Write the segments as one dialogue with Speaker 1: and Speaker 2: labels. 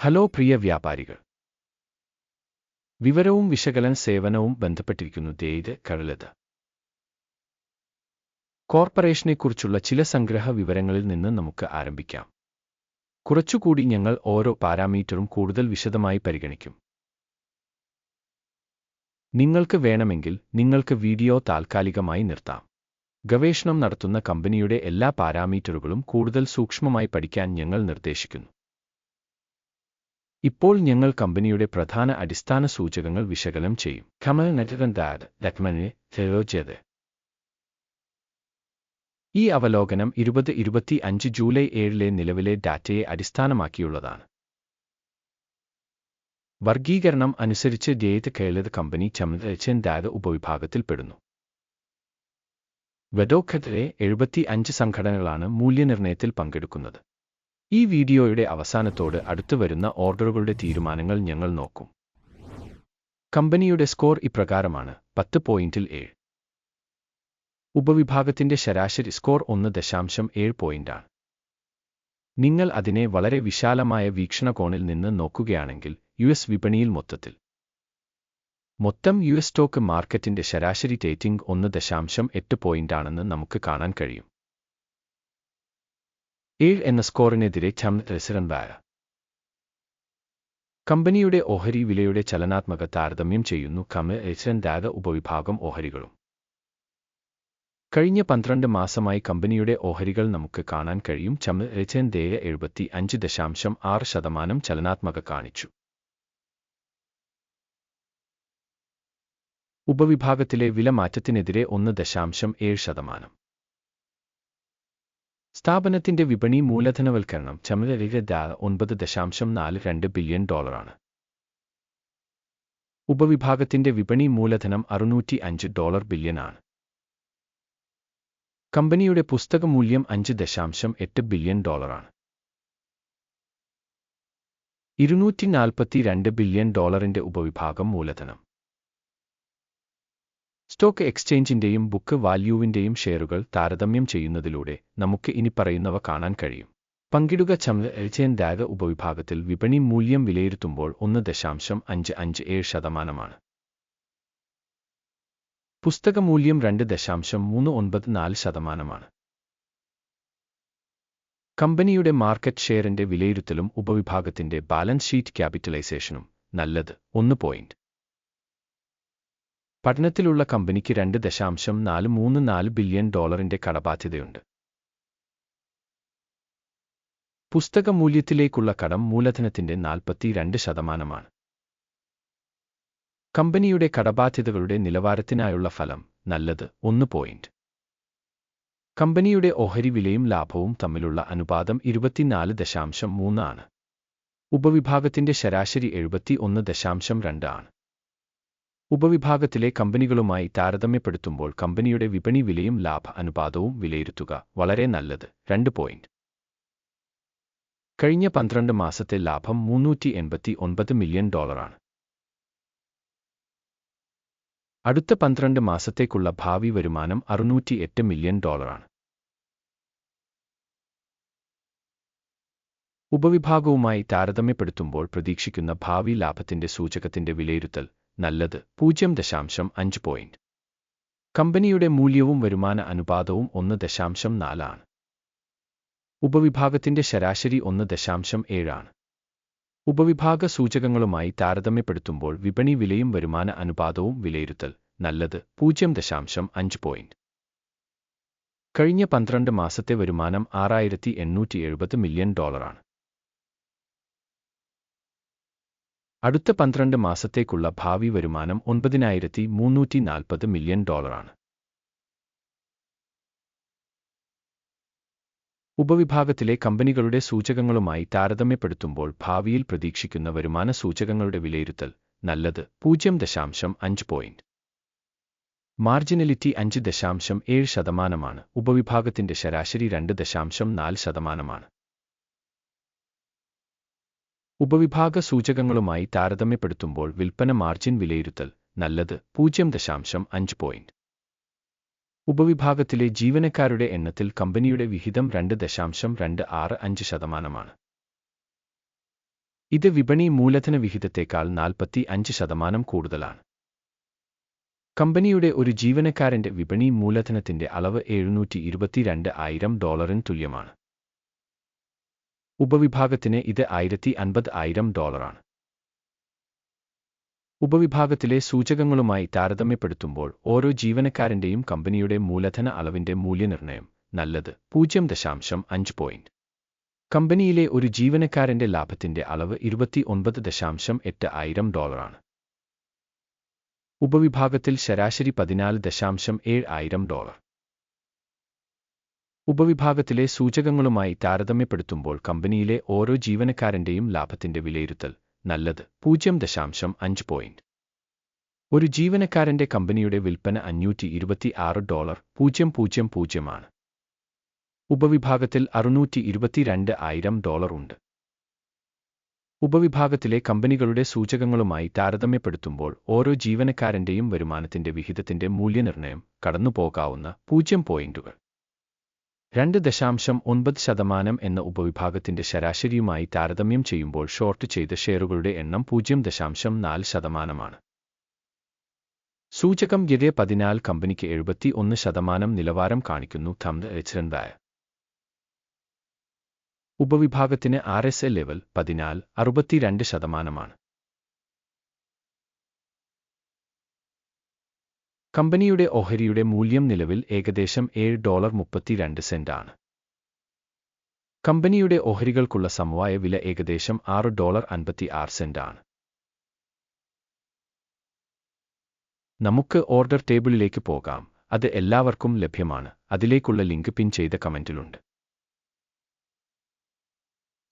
Speaker 1: Hello പ്രിയ വ്യാപാരികൾ. വിവരവും വിശകലന സേവനവും ബന്ധപ്പെട്ടിരിക്കുന്നു ദേത് കഴലത് കോർപ്പറേഷനെക്കുറിച്ചുള്ള ചില സംഗ്രഹ വിവരങ്ങളിൽ നിന്ന് നമുക്ക് ആരംഭിക്കാം. കുറച്ചുകൂടി ഞങ്ങൾ ഓരോ പാരാമീറ്ററും കൂടുതൽ വിശദമായി പരിഗണിക്കും. നിങ്ങൾക്ക് വേണമെങ്കിൽ നിങ്ങൾക്ക് വീഡിയോ താൽക്കാലികമായി നിർത്താം. ഗവേഷണം നടത്തുന്ന കമ്പനിയുടെ എല്ലാ പാരാമീറ്ററുകളും കൂടുതൽ സൂക്ഷ്മമായി പഠിക്കാൻ ഞങ്ങൾ നിർദ്ദേശിക്കുന്നു. ഇപ്പോൾ ഞങ്ങൾ കമ്പനിയുടെ പ്രധാന അടിസ്ഥാന സൂചകങ്ങൾ വിശകലനം ചെയ്യും. കമൽ നെറ്ററൻദാദ് ലക്മനെ തെലോജത് ഈ അവലോകനം ഇരുപത് ഇരുപത്തി അഞ്ച് ജൂലൈ ഏഴിലെ നിലവിലെ ഡാറ്റയെ അടിസ്ഥാനമാക്കിയുള്ളതാണ്. വർഗീകരണം അനുസരിച്ച് ജേത് കേളത് കമ്പനി ചമതച്ചൻ ദാഗ് ഉപവിഭാഗത്തിൽപ്പെടുന്നു. വെഡോഖത്തിലെ എഴുപത്തി അഞ്ച് സംഘടനകളാണ് മൂല്യനിർണയത്തിൽ പങ്കെടുക്കുന്നത്. ഈ വീഡിയോയുടെ അവസാനത്തോട് അടുത്തു വരുന്ന ഓർഡറുകളുടെ തീരുമാനങ്ങൾ ഞങ്ങൾ നോക്കും. കമ്പനിയുടെ സ്കോർ ഇപ്രകാരമാണ് പത്ത് പോയിന്റിൽ ഏഴ്. ഉപവിഭാഗത്തിന്റെ ശരാശരി സ്കോർ ഒന്ന് ദശാംശം ഏഴ് പോയിന്റാണ്. നിങ്ങൾ അതിനെ വളരെ വിശാലമായ വീക്ഷണകോണിൽ നിന്ന് നോക്കുകയാണെങ്കിൽ യു എസ് വിപണിയിൽ മൊത്തത്തിൽ. മൊത്തം യു എസ് സ്റ്റോക്ക് മാർക്കറ്റിന്റെ ശരാശരി റേറ്റിംഗ് ഒന്ന് ദശാംശം എട്ട് പോയിന്റാണെന്ന് നമുക്ക് കാണാൻ കഴിയും. ഏഴ് എന്ന സ്കോറിനെതിരെ ചം രസരന്തായ കമ്പനിയുടെ ഓഹരി വിലയുടെ ചലനാത്മക താരതമ്യം ചെയ്യുന്നു കമ എച്ചൻദാഗ ഉപവിഭാഗം ഓഹരികളും. കഴിഞ്ഞ പന്ത്രണ്ട് മാസമായി കമ്പനിയുടെ ഓഹരികൾ നമുക്ക് കാണാൻ കഴിയും. ചമ രചന്തേയ എഴുപത്തി അഞ്ച് ദശാംശം ആറ് ശതമാനം ചലനാത്മക കാണിച്ചു. ഉപവിഭാഗത്തിലെ വില മാറ്റത്തിനെതിരെ ഒന്ന് ദശാംശം ഏഴ് ശതമാനം. സ്ഥാപനത്തിന്റെ വിപണി മൂലധനവൽക്കരണം ചമരരിക ഒൻപത് ദശാംശം നാല് രണ്ട് ബില്യൺ ഡോളറാണ്. ഉപവിഭാഗത്തിന്റെ വിപണി മൂലധനം അറുന്നൂറ്റി അഞ്ച് ഡോളർ ആണ്. കമ്പനിയുടെ പുസ്തക മൂല്യം അഞ്ച് ദശാംശം എട്ട് ബില്യൺ ഡോളറാണ് ഇരുന്നൂറ്റി നാൽപ്പത്തി രണ്ട് ബില്യൺ ഡോളറിന്റെ ഉപവിഭാഗം മൂലധനം. സ്റ്റോക്ക് എക്സ്ചേഞ്ചിന്റെയും ബുക്ക് വാല്യൂവിന്റെയും ഷെയറുകൾ താരതമ്യം ചെയ്യുന്നതിലൂടെ നമുക്ക് ഇനി പറയുന്നവ കാണാൻ കഴിയും. പങ്കിടുക ചമചേൻ ഡാഗ ഉപവിഭാഗത്തിൽ വിപണി മൂല്യം വിലയിരുത്തുമ്പോൾ ഒന്ന് ദശാംശം അഞ്ച് അഞ്ച് ഏഴ് ശതമാനമാണ്. പുസ്തക മൂല്യം രണ്ട് ദശാംശം മൂന്ന് ഒൻപത് നാല് ശതമാനമാണ്. കമ്പനിയുടെ മാർക്കറ്റ് ഷെയറിന്റെ വിലയിരുത്തലും ഉപവിഭാഗത്തിന്റെ ബാലൻസ് ഷീറ്റ് ക്യാപിറ്റലൈസേഷനും നല്ലത്. ഒന്ന് പോയിന്റ്. പഠനത്തിലുള്ള കമ്പനിക്ക് രണ്ട് ദശാംശം നാല് മൂന്ന് നാല് ബില്യൺ ഡോളറിന്റെ കടബാധ്യതയുണ്ട്. പുസ്തക മൂല്യത്തിലേക്കുള്ള കടം മൂലധനത്തിന്റെ നാൽപ്പത്തി രണ്ട് ശതമാനമാണ്. കമ്പനിയുടെ കടബാധ്യതകളുടെ നിലവാരത്തിനായുള്ള ഫലം നല്ലത് ഒന്ന് പോയിന്റ്. കമ്പനിയുടെ ഓഹരി വിലയും ലാഭവും തമ്മിലുള്ള അനുപാതം ഇരുപത്തിനാല് ദശാംശം മൂന്ന് ആണ്. ഉപവിഭാഗത്തിന്റെ ശരാശരി എഴുപത്തി ഒന്ന് ദശാംശം രണ്ട് ആണ്. ഉപവിഭാഗത്തിലെ കമ്പനികളുമായി താരതമ്യപ്പെടുത്തുമ്പോൾ കമ്പനിയുടെ വിപണി വിലയും ലാഭ അനുപാതവും വിലയിരുത്തുക വളരെ നല്ലത്. രണ്ട് പോയിന്റ് കഴിഞ്ഞ പന്ത്രണ്ട് മാസത്തെ ലാഭം മുന്നൂറ്റി എൺപത്തി ഒൻപത് മില്യൺ ഡോളറാണ് അടുത്ത പന്ത്രണ്ട് മാസത്തേക്കുള്ള ഭാവി വരുമാനം അറുന്നൂറ്റി എട്ട് മില്യൺ ഡോളറാണ് ഉപവിഭാഗവുമായി താരതമ്യപ്പെടുത്തുമ്പോൾ പ്രതീക്ഷിക്കുന്ന ഭാവി ലാഭത്തിന്റെ സൂചകത്തിന്റെ വിലയിരുത്തൽ നല്ലത്. പൂജ്യം ദശാംശം അഞ്ച് പോയിന്റ് കമ്പനിയുടെ മൂല്യവും വരുമാന അനുപാതവും ഒന്ന് ദശാംശം നാലാണ് ഉപവിഭാഗത്തിന്റെ ശരാശരി ഒന്ന് ദശാംശം ഏഴാണ് ഉപവിഭാഗ സൂചകങ്ങളുമായി താരതമ്യപ്പെടുത്തുമ്പോൾ വിപണി വിലയും വരുമാന അനുപാതവും വിലയിരുത്തൽ നല്ലത്. പൂജ്യം ദശാംശം അഞ്ച് പോയിന്റ് കഴിഞ്ഞ പന്ത്രണ്ട് മാസത്തെ വരുമാനം ആറായിരത്തി എണ്ണൂറ്റി എഴുപത് മില്യൺ ഡോളറാണ് അടുത്ത പന്ത്രണ്ട് മാസത്തേക്കുള്ള ഭാവി വരുമാനം ഒൻപതിനായിരത്തി മുന്നൂറ്റി നാൽപ്പത് മില്യൺ ഡോളറാണ്. ഉപവിഭാഗത്തിലെ കമ്പനികളുടെ സൂചകങ്ങളുമായി താരതമ്യപ്പെടുത്തുമ്പോൾ ഭാവിയിൽ പ്രതീക്ഷിക്കുന്ന വരുമാന സൂചകങ്ങളുടെ വിലയിരുത്തൽ നല്ലത് പൂജ്യം ദശാംശം അഞ്ച് പോയിന്റ്. മാർജിനലിറ്റി അഞ്ച് ദശാംശം ഏഴ് ശതമാനമാണ്. ഉപവിഭാഗത്തിന്റെ ശരാശരി രണ്ട് ദശാംശം നാല് ശതമാനമാണ്. ഉപവിഭാഗ സൂചകങ്ങളുമായി താരതമ്യപ്പെടുത്തുമ്പോൾ വിൽപ്പന മാർജിൻ വിലയിരുത്തൽ നല്ലത് പൂജ്യം ദശാംശം അഞ്ച് പോയിന്റ് ഉപവിഭാഗത്തിലെ ജീവനക്കാരുടെ എണ്ണത്തിൽ കമ്പനിയുടെ വിഹിതം രണ്ട് ദശാംശം രണ്ട് ആറ് അഞ്ച് ശതമാനമാണ്. ഇത് വിപണി മൂലധന വിഹിതത്തേക്കാൾ നാൽപ്പത്തി അഞ്ച് ശതമാനം കൂടുതലാണ്. കമ്പനിയുടെ ഒരു ജീവനക്കാരന്റെ വിപണി മൂലധനത്തിന്റെ അളവ് എഴുന്നൂറ്റി ഇരുപത്തിരണ്ട് ആയിരം ഡോളറിന് തുല്യമാണ്. ഉപവിഭാഗത്തിന് ഇത് ആയിരത്തി അൻപത് ആയിരം ഡോളറാണ്. ഉപവിഭാഗത്തിലെ സൂചകങ്ങളുമായി താരതമ്യപ്പെടുത്തുമ്പോൾ ഓരോ ജീവനക്കാരന്റെയും കമ്പനിയുടെ മൂലധന അളവിന്റെ മൂല്യനിർണയം നല്ലത് പൂജ്യം ദശാംശം അഞ്ച് പോയിന്റ് കമ്പനിയിലെ ഒരു ജീവനക്കാരന്റെ ലാഭത്തിന്റെ അളവ് ഇരുപത്തി ഒൻപത് ദശാംശം എട്ട് ആയിരം ഡോളറാണ്. ഉപവിഭാഗത്തിൽ ശരാശരി പതിനാല് ദശാംശം ഏഴ് ആയിരം ഡോളർ. ഉപവിഭാഗത്തിലെ സൂചകങ്ങളുമായി താരതമ്യപ്പെടുത്തുമ്പോൾ കമ്പനിയിലെ ഓരോ ജീവനക്കാരന്റെയും ലാഭത്തിന്റെ വിലയിരുത്തൽ നല്ലത്. പൂജ്യം ദശാംശം അഞ്ച് പോയിന്റ്. ഒരു ജീവനക്കാരന്റെ കമ്പനിയുടെ വിൽപ്പന അഞ്ഞൂറ്റി ഇരുപത്തി ആറ് ഡോളർ പൂജ്യം പൂജ്യം പൂജ്യമാണ് ഉപവിഭാഗത്തിൽ അറുന്നൂറ്റി ഇരുപത്തിരണ്ട് ആയിരം ഡോളർ ഉണ്ട്. ഉപവിഭാഗത്തിലെ കമ്പനികളുടെ സൂചകങ്ങളുമായി താരതമ്യപ്പെടുത്തുമ്പോൾ ഓരോ ജീവനക്കാരന്റെയും വരുമാനത്തിന്റെ വിഹിതത്തിന്റെ മൂല്യനിർണയം കടന്നുപോകാവുന്ന പൂജ്യം പോയിന്റുകൾ. രണ്ട് ദശാംശം ഒൻപത് ശതമാനം എന്ന ഉപവിഭാഗത്തിന്റെ ശരാശരിയുമായി താരതമ്യം ചെയ്യുമ്പോൾ ഷോർട്ട് ചെയ്ത ഷെയറുകളുടെ എണ്ണം പൂജ്യം ദശാംശം നാല് ശതമാനമാണ്. സൂചകം ഗിരെ പതിനാല് കമ്പനിക്ക് എഴുപത്തി ഒന്ന് ശതമാനം നിലവാരം കാണിക്കുന്നു തംത് എച്ച്രൻവായ ഉപവിഭാഗത്തിന് ആർ എസ് എ ലെവൽ പതിനാല് അറുപത്തിരണ്ട് ശതമാനമാണ്. കമ്പനിയുടെ ഓഹരിയുടെ മൂല്യം നിലവിൽ ഏകദേശം ഏഴ് ഡോളർ മുപ്പത്തിരണ്ട് ആണ്. കമ്പനിയുടെ ഓഹരികൾക്കുള്ള സമവായ വില ഏകദേശം ആറ് ഡോളർ അൻപത്തി ആറ് ആണ്. നമുക്ക് ഓർഡർ ടേബിളിലേക്ക് പോകാം. അത് എല്ലാവർക്കും ലഭ്യമാണ്. അതിലേക്കുള്ള ലിങ്ക് പിൻ ചെയ്ത കമന്റിലുണ്ട്.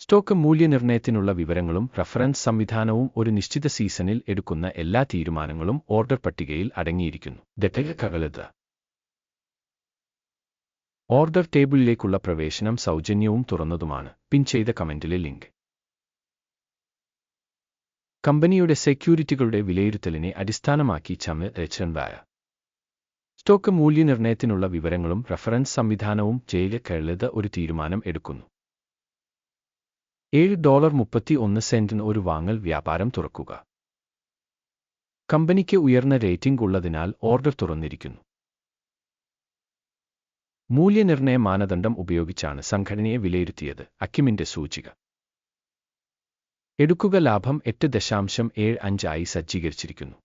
Speaker 1: സ്റ്റോക്ക് മൂല്യനിർണയത്തിനുള്ള വിവരങ്ങളും റഫറൻസ് സംവിധാനവും ഒരു നിശ്ചിത സീസണിൽ എടുക്കുന്ന എല്ലാ തീരുമാനങ്ങളും ഓർഡർ പട്ടികയിൽ അടങ്ങിയിരിക്കുന്നു. ദട്ടകകളത് ഓർഡർ ടേബിളിലേക്കുള്ള പ്രവേശനം സൗജന്യവും തുറന്നതുമാണ്. പിൻ ചെയ്ത കമന്റിലെ ലിങ്ക്. കമ്പനിയുടെ സെക്യൂരിറ്റികളുടെ വിലയിരുത്തലിനെ അടിസ്ഥാനമാക്കി ചമ രചൻവായ സ്റ്റോക്ക് മൂല്യനിർണയത്തിനുള്ള വിവരങ്ങളും റഫറൻസ് സംവിധാനവും ചെയ്ത് കേരളത ഒരു തീരുമാനം എടുക്കുന്നു. ഏഴ് ഡോളർ മുപ്പത്തി ഒന്ന് സെന്റിന് ഒരു വാങ്ങൽ വ്യാപാരം തുറക്കുക. കമ്പനിക്ക് ഉയർന്ന റേറ്റിംഗ് ഉള്ളതിനാൽ ഓർഡർ തുറന്നിരിക്കുന്നു. മൂല്യനിർണയ മാനദണ്ഡം ഉപയോഗിച്ചാണ് സംഘടനയെ വിലയിരുത്തിയത് അക്കിമിന്റെ സൂചിക. എടുക്കുക ലാഭം എട്ട് ദശാംശം ഏഴ് അഞ്ചായി സജ്ജീകരിച്ചിരിക്കുന്നു.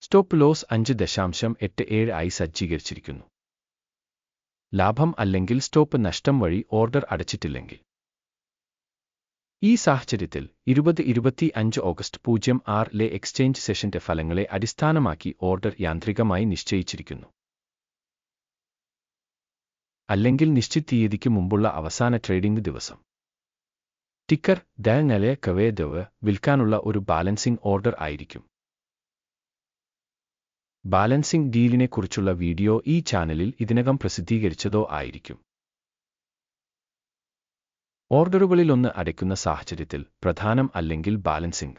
Speaker 1: സ്റ്റോപ്പ് ലോസ് അഞ്ച് ദശാംശം എട്ട് ഏഴ് ആയി സജ്ജീകരിച്ചിരിക്കുന്നു. ലാഭം അല്ലെങ്കിൽ സ്റ്റോപ്പ് നഷ്ടം വഴി ഓർഡർ അടച്ചിട്ടില്ലെങ്കിൽ. ഈ സാഹചര്യത്തിൽ ഇരുപത് ഇരുപത്തി അഞ്ച് ഓഗസ്റ്റ് പൂജ്യം ആറിലെ എക്സ്ചേഞ്ച് സെഷന്റെ ഫലങ്ങളെ അടിസ്ഥാനമാക്കി ഓർഡർ യാന്ത്രികമായി നിശ്ചയിച്ചിരിക്കുന്നു. അല്ലെങ്കിൽ നിശ്ചിത തീയതിക്ക് മുമ്പുള്ള അവസാന ട്രേഡിംഗ് ദിവസം. ടിക്കർ ദയനലെ കവേദവ് വിൽക്കാനുള്ള ഒരു ബാലൻസിംഗ് ഓർഡർ ആയിരിക്കും. ബാലൻസിംഗ് ഡീലിനെക്കുറിച്ചുള്ള വീഡിയോ ഈ ചാനലിൽ ഇതിനകം പ്രസിദ്ധീകരിച്ചതോ ആയിരിക്കും. ഓർഡറുകളിലൊന്ന് അടയ്ക്കുന്ന സാഹചര്യത്തിൽ പ്രധാനം അല്ലെങ്കിൽ ബാലൻസിംഗ്.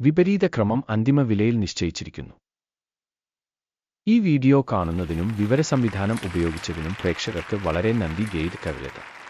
Speaker 1: വിപരീത ക്രമം അന്തിമ വിലയിൽ നിശ്ചയിച്ചിരിക്കുന്നു. ഈ വീഡിയോ കാണുന്നതിനും വിവര സംവിധാനം ഉപയോഗിച്ചതിനും പ്രേക്ഷകർക്ക് വളരെ നന്ദി ഗെയ്ഡ് കവിത.